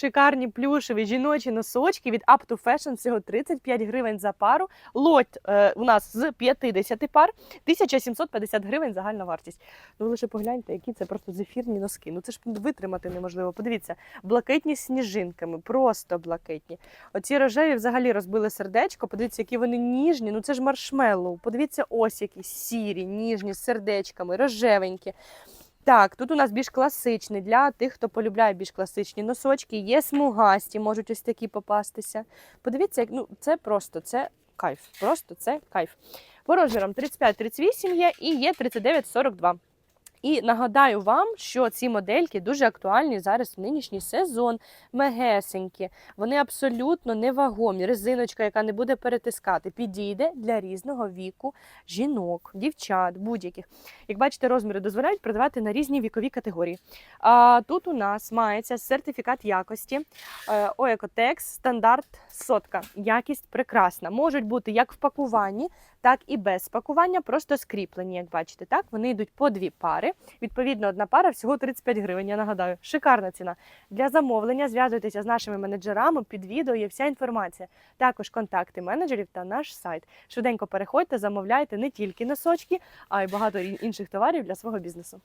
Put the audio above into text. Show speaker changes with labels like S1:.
S1: Шикарні плюшеві жіночі носочки від Up to Fashion всього 35 гривень за пару. Лот е, у нас з 50 пар, 1750 гривень загальна вартість. Ну ви лише погляньте, які це просто зефірні носки. Ну це ж витримати неможливо. Подивіться, блакитні з сніжинками, просто блакитні. Оці рожеві взагалі розбили сердечко. Подивіться, які вони ніжні. Ну це ж маршмеллоу. Подивіться, ось які сірі, ніжні, з сердечками, рожевенькі. Так, тут у нас більш класичний для тих, хто полюбляє більш класичні носочки. Є смугасті, можуть ось такі попастися. Подивіться, як ну це просто це кайф. Просто це кайф. По розмірам 35-38 є і є 39-42. І нагадаю вам, що ці модельки дуже актуальні зараз в нинішній сезон, мегесенькі. Вони абсолютно невагомі. Резиночка, яка не буде перетискати, підійде для різного віку жінок, дівчат, будь-яких. Як бачите, розміри дозволяють продавати на різні вікові категорії. А тут у нас мається сертифікат якості Оекотекс стандарт сотка. Якість прекрасна. Можуть бути як в пакуванні, так і без пакування, просто скріплені, як бачите. Так, вони йдуть по дві Відповідно, одна пара всього 35 гривень. Я нагадаю, шикарна ціна. Для замовлення зв'язуйтеся з нашими менеджерами. Під відео є вся інформація. Також контакти менеджерів та наш сайт. Швиденько переходьте, замовляйте не тільки носочки, а й багато інших товарів для свого бізнесу.